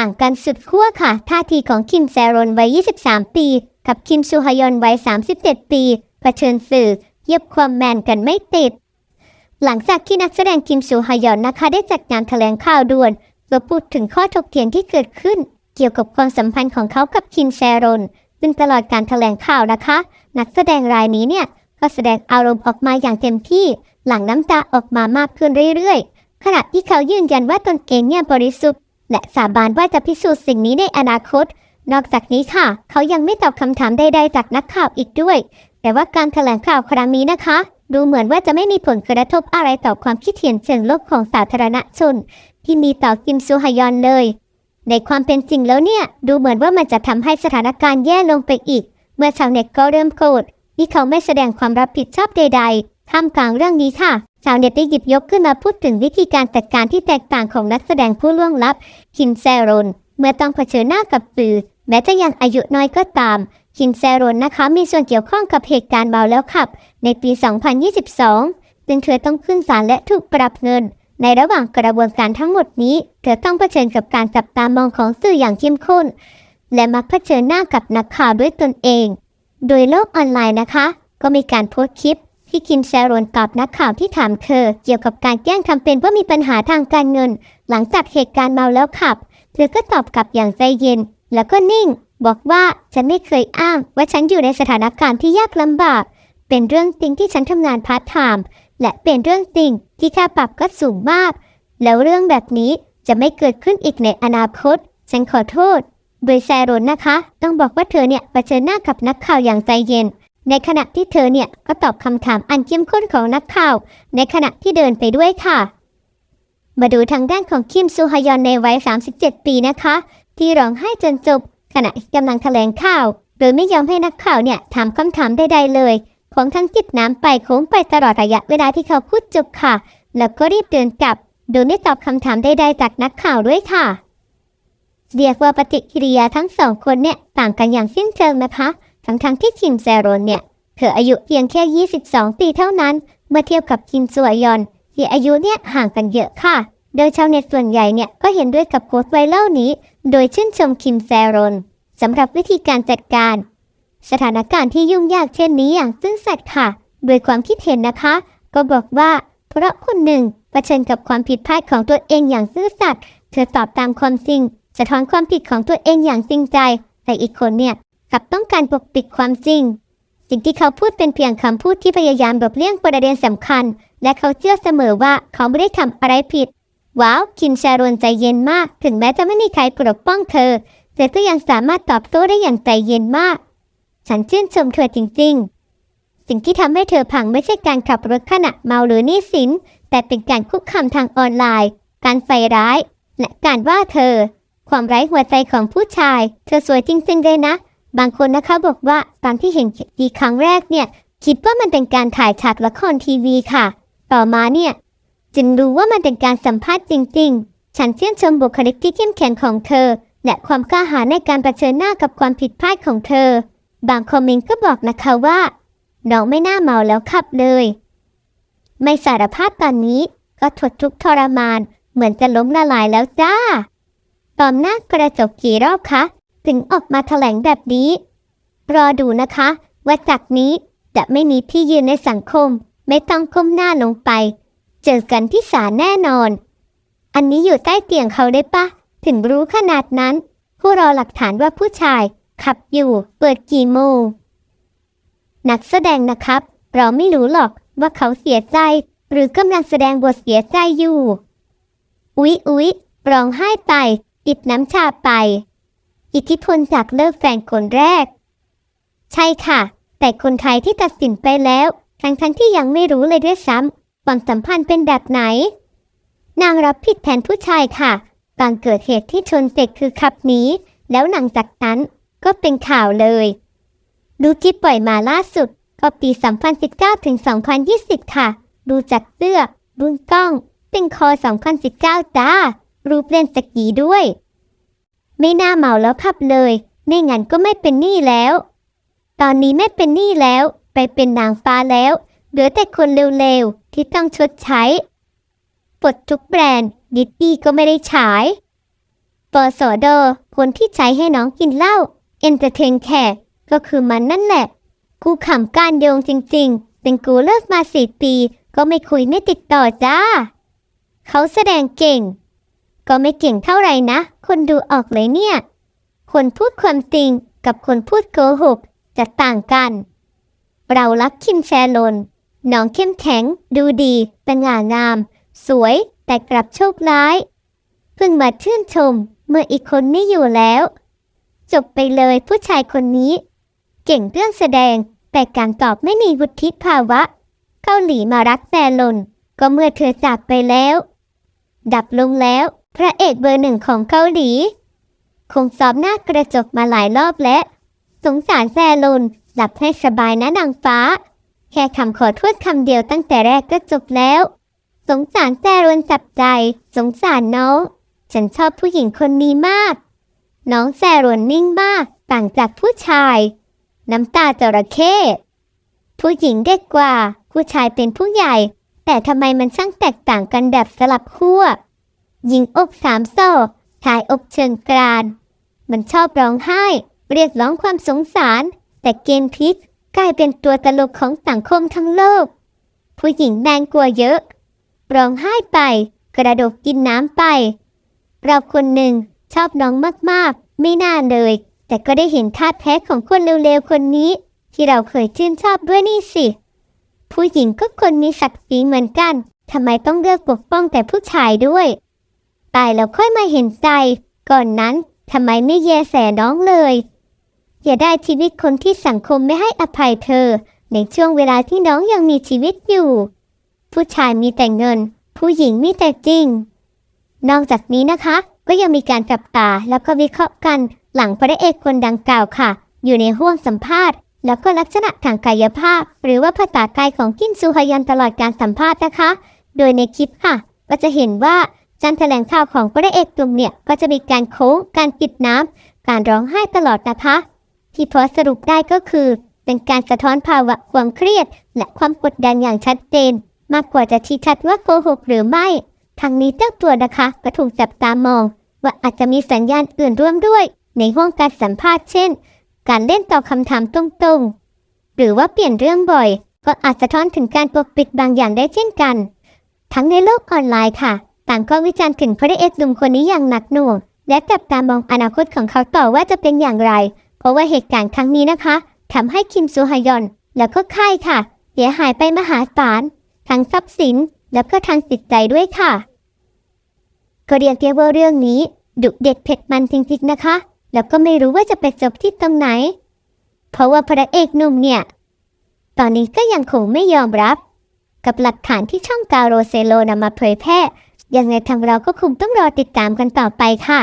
ต่างกันสุดขั้วค่ะ ท่าทีของคิมแซรอนวัย 23 ปี กับคิมซูฮยอนวัย 37 ปีเผชิญสื่อเยียบความแมนกันไม่ติด หลังจากที่นักแสดงคิมซูฮยอนนะคะ ได้จัดงานแถลงข่าวด่วนเพื่อพูดถึงข้อถกเถียงที่เกิดขึ้น เกี่ยวกับความสัมพันธ์ของเขากับคิมแซรอนซึ่งตลอดการแถลงข่าวนะคะ นักแสดงรายนี้เนี่ยก็แสดงอารมณ์ออกมาอย่างเต็มที่ หลังน้ำตาออกมามากขึ้นเรื่อยๆขณะที่เขายืนยันว่าตนเองเนี่ยบริสุทธิ์ และสาบานว่าจะพิสูจน์สิ่งนี้ในอนาคต นอกจากนี้ค่ะ เขายังไม่ตอบคำถามใดๆจากนักข่าวอีกด้วย แต่ว่าการแถลงข่าวครั้งนี้นะคะ ดูเหมือนว่าจะไม่มีผลกระทบอะไรต่อความคิดเห็นเชิงลบของสาธารณชน ที่มีต่อคิมซูฮยอนเลย ในความเป็นจริงแล้วเนี่ย ดูเหมือนว่ามันจะทำให้สถานการณ์แย่ลงไปอีก เมื่อชาวเน็ตก็เริ่มโกรธที่เขาไม่แสดงความรับผิดชอบใด ๆท่ามกลางเรื่องนี้ค่ะ ชาวเน็ตได้หยิบยกขึ้นมาพูดถึงวิธีการจัดการที่แตกต่างของนักแสดงผู้ล่วงลับ คิมแซรอนเมื่อต้องเผชิญหน้ากับสื่อแม้จะยังอายุน้อยก็ตาม คิมแซรอนนะคะมีส่วนเกี่ยวข้องกับเหตุการณ์เมาแล้วขับ ในปี 2022 ซึ่งเธอต้องขึ้นศาลและถูกปรับเงิน ในระหว่างกระบวนการทั้งหมดนี้ เธอต้องเผชิญกับการจับตามองของสื่ออย่างเข้มข้น และมักเผชิญหน้ากับนักข่าวด้วยตนเอง โดยโลกออนไลน์นะคะ ก็มีการโพสต์คลิป ที่คิมแซรอนตอบนักข่าวที่ถามเธอ เกี่ยวกับการแกล้งทำเป็นว่ามีปัญหาทางการเงิน หลังจากเหตุการณ์เมาแล้วขับ เธอก็ตอบกลับอย่างใจเย็น แล้วก็นิ่ง บอกว่าฉันไม่เคยอ้าง ว่าฉันอยู่ในสถานการณ์ที่ยากลำบาก เป็นเรื่องจริงที่ฉันทำงานพาร์ทไทม์และเป็นเรื่องจริงที่ค่าปรับก็สูงมาก แล้วเรื่องแบบนี้จะไม่เกิดขึ้นอีกในอนาคต ฉันขอโทษโดยแซรอนนะคะ ต้องบอกว่าเธอเนี่ยเผชิญหน้ากับนักข่าวอย่างใจเย็น ในขณะที่เธอเนี่ยก็ตอบคำถามอันเข้มข้นของนักข่าว ในขณะที่เดินไปด้วยค่ะ มาดูทางด้านของคิมซูฮยอนในวัย 37 ปีนะคะ ที่ร้องไห้จนจบ ขณะกำลังแถลงข่าว โดยไม่ยอมให้นักข่าวเนี่ยถามคำถามใดๆเลย ของทั้งจิบน้ำไปโค้งไปตลอดระยะเวลาที่เขาพูดจบค่ะ แล้วก็รีบเดินกลับ โดยไม่ตอบคำถามใดๆจากนักข่าวด้วยค่ะ เรียกว่าปฏิกิริยาทั้งสองคนเนี่ยต่างกันอย่างสิ้นเชิงนะคะ ทั้งทั้งๆที่คิมแซรอนเนี่ยเธออายุเพียงแค่ 22 ปีเท่านั้น เมื่อเทียบกับคิมซวยอนที่อายุเนี่ยห่างกันเยอะค่ะ โดยชาวเน็ตส่วนใหญ่เนี่ยก็เห็นด้วยกับโพสต์ไวรัลนี้ โดยชื่นชมคิมแซรอนสำหรับวิธีการจัดการ สถานการณ์ที่ยุ่งยากเช่นนี้อย่างซื่อสัตย์ค่ะ โดยความคิดเห็นนะคะ ก็บอกว่าเพราะคนหนึ่งเผชิญกับความผิดพลาดของตัวเองอย่างซื่อสัตย์เธอตอบตามความจริง สะท้อนความผิดของตัวเองอย่างจริงใจ แต่อีกคนเนี่ย กับต้องการปกปิดความจริง สิ่งที่เขาพูดเป็นเพียงคำพูดที่พยายามหลบเลี่ยงประเด็นสำคัญ และเขาเชื่อเสมอว่าเขาไม่ได้ทำอะไรผิด ว้าว คิมแชรอนใจเย็นมาก ถึงแม้จะไม่มีใครปกป้องเธอ เธอก็ยังสามารถตอบโต้ได้อย่างใจเย็นมาก ฉันชื่นชมเธอจริง ๆ สิ่งที่ทำให้เธอพังไม่ใช่การขับรถขณะเมาหรือนี้สิน แต่เป็นการคุกคามทางออนไลน์ การใส่ร้าย และการว่าเธอ ความไร้หัวใจของผู้ชาย เธอสวยจริงๆเลยนะ บางคนนะคะบอกว่าตอนที่เห็นดีครั้งแรกเนี่ยคิดว่ามันเป็นการถ่ายฉากละครทีวีค่ะ ต่อมาเนี่ยจึงรู้ว่ามันเป็นการสัมภาษณ์จริง ๆ ฉันชื่นชมบุคลิกที่เข้มแข็งของเธอ และความกล้าหาญในการเผชิญหน้ากับความผิดพลาดของเธอ บางคอมเมนต์ก็บอกนะคะว่าน้องไม่น่าเมาแล้วขับเลย ไม่สารภาพตอนนี้ก็ทดทุกทรมาน เหมือนจะล้มละลายแล้วจ้าตอนหน้ากระจกกี่รอบคะ ถึงออกมาแถลงแบบนี้ รอดูนะคะ ว่าจากนี้จะไม่มีที่ยืนในสังคม ไม่ต้องก้มหน้าลงไป เจอกันที่ศาลแน่นอน อันนี้อยู่ใต้เตียงเขาได้ปะ ถึงรู้ขนาดนั้น ผู้รอหลักฐานว่าผู้ชาย ขับอยู่เปิดกี่โมง นักแสดงนะครับ เราไม่รู้หรอกว่าเขาเสียใจ หรือกำลังแสดงบทเสียใจอยู่ อุ๊ยอุ๊ยร้องไห้ไปติดน้ำชาไป อิทธิพลจากเลิกแฟนคนแรก ใช่ค่ะ แต่คนไทยที่ตัดสินไปแล้ว ทั้งทั้งที่ยังไม่รู้เลยด้วยซ้ำความสัมพันธ์เป็นแบบไหน นางรับผิดแทนผู้ชายค่ะตอนเกิดเหตุที่ชนเสร็จคือขับหนีแล้วหลังจากนั้นก็เป็นข่าวเลย ดูคลิปปล่อยมาล่าสุด ก็ปี 2019 ถึง 2020 ค่ะ ดูจากเสื้อรุ่นกล้อง เป็นคอ 2019 จ้า รูปเล่นสกีด้วย ไม่น่าเมาแล้วขับเลยไม่งั้นก็ไม่เป็นหนี้แล้ว ตอนนี้ไม่เป็นหนี้แล้ว ไปเป็นนางฟ้าแล้ว เหลือแต่คนเร็วๆ ที่ต้องชดใช้ปลดทุกแบรนด์ดิตตี้ก็ไม่ได้ฉายปสดคนที่ใช้ให้น้องกินเหล้าเอนเตอร์เทนแขกก็คือมันนั่นแหละ กูขำการโยงจริงๆ เป็นกูเลิกมาสี่ปี ก็ไม่คุยไม่ติดต่อจ้า เขาแสดงเก่ง ก็ไม่เก่งเท่าไหร่นะ คนดูออกเลยเนี่ย คนพูดความจริงกับคนพูดโกหกจะต่างกัน เรารักคิมแชลนน้องเข้มแข็ง ดูดีเป็นงางาม สวยแต่กลับโชคร้าย เพิ่งมาชื่นชมเมื่ออีกคนไม่อยู่แล้ว จบไปเลยผู้ชายคนนี้ เก่งเรื่องแสดงแต่การตอบไม่มีวุฒิภาวะ เกาหลีมารักแฟนลนก็เมื่อเธอจากไปแล้ว ดับลงแล้ว พระเอกเบอร์หนึ่งของเกาหลี คงสอบหน้ากระจกมาหลายรอบแล้ว สงสารแฟนลนหลับให้สบายนะนางฟ้า แค่คำขอโทษคำเดียวตั้งแต่แรกก็จบแล้ว สงสารแซรนจับใจ สงสารน้อง ฉันชอบผู้หญิงคนนี้มาก น้องแซรนนิ่งมาก ต่างจากผู้ชาย น้ำตาจระเข้ผู้หญิงเด็กกว่า ผู้ชายเป็นผู้ใหญ่ แต่ทำไมมันช่างแตกต่างกันแบบสลับขั้ว หญิงอกสามโซ่ชายอกเชิงกราน มันชอบร้องไห้ เรียกร้องความสงสาร แต่เกมพิษกลายเป็นตัวตลกของสังคมทั้งโลก ผู้หญิงแรงกว่าเยอะ ร้องไห้ไป กระโดดกินน้ำไป เราคนหนึ่งชอบน้องมากๆ ไม่น่าเลย แต่ก็ได้เห็นท่าแท้ของคนเร็วๆคนนี้ ที่เราเคยชื่นชอบด้วยนี่สิ ผู้หญิงก็คนมีศักดิ์ศรีเหมือนกันทำไมต้องเลือกปกป้องแต่ผู้ชายด้วย ตายแล้วค่อยมาเห็นใจ ก่อนนั้นทำไมไม่แยแสน้องเลย อย่าได้ชีวิตคนที่สังคมไม่ให้อภัยเธอ ในช่วงเวลาที่น้องยังมีชีวิตอยู่ ผู้ชายมีแต่เงิน ผู้หญิงมีแต่จริง นอกจากนี้นะคะ ก็ยังมีการจับตาแล้วก็วิเคราะห์กัน หลังพระเอกคนดังกล่าวค่ะ อยู่ในห้วงสัมภาษณ์ แล้วก็ลักษณะทางกายภาพ หรือว่าภาษากายของกินซูฮยันตลอดการสัมภาษณ์นะคะ โดยในคลิปค่ะ ก็จะเห็นว่า การแถลงข่าวของพระเอกกลุ่มเนี่ยก็จะมีการโค้ง การปิดน้ำ การร้องไห้ตลอดนะคะ ที่พอสรุปได้ก็คือ เป็นการสะท้อนภาวะความเครียด และความกดดันอย่างชัดเจน มากกว่าจะชี้ชัดว่าโกหกหรือไม่ทางนี้เจ้าตัวนะคะก็ถูกจับตามอง ว่าอาจจะมีสัญญาณอื่นร่วมด้วย ในห้องการสัมภาษณ์เช่น การเล่นตอบคำถามตรงๆ หรือว่าเปลี่ยนเรื่องบ่อย ก็อาจสะท้อนถึงการปกปิดบางอย่างได้เช่นกัน ทั้งในโลกออนไลน์ค่ะ ต่างก็วิจารณ์ถึงพระเอกหนุ่มคนนี้อย่างหนักหน่วง และจับตามองอนาคตของเขาต่อว่าจะเป็นอย่างไร เพราะว่าเหตุการณ์ครั้งนี้นะคะทำให้คิมซูฮยอน แล้วก็ค่ายค่ะ เสียหายไปมหาศาลทั้งทรัพย์สิน แล้วก็ทางจิตใจด้วยค่ะก็เรียกได้ว่าเรื่องนี้ดุเด็ดเผ็ดมันจริงๆนะคะ แล้วก็ไม่รู้ว่าจะไปจบที่ตรงไหน เพราะว่าพระเอกหนุ่มเนี่ย ตอนนี้ก็ยังคงไม่ยอมรับ กับหลักฐานที่ช่องกาโรเซโลนำมาเผยแพร่ ยังไงทางเราก็คงต้องรอติดตามกันต่อไปค่ะ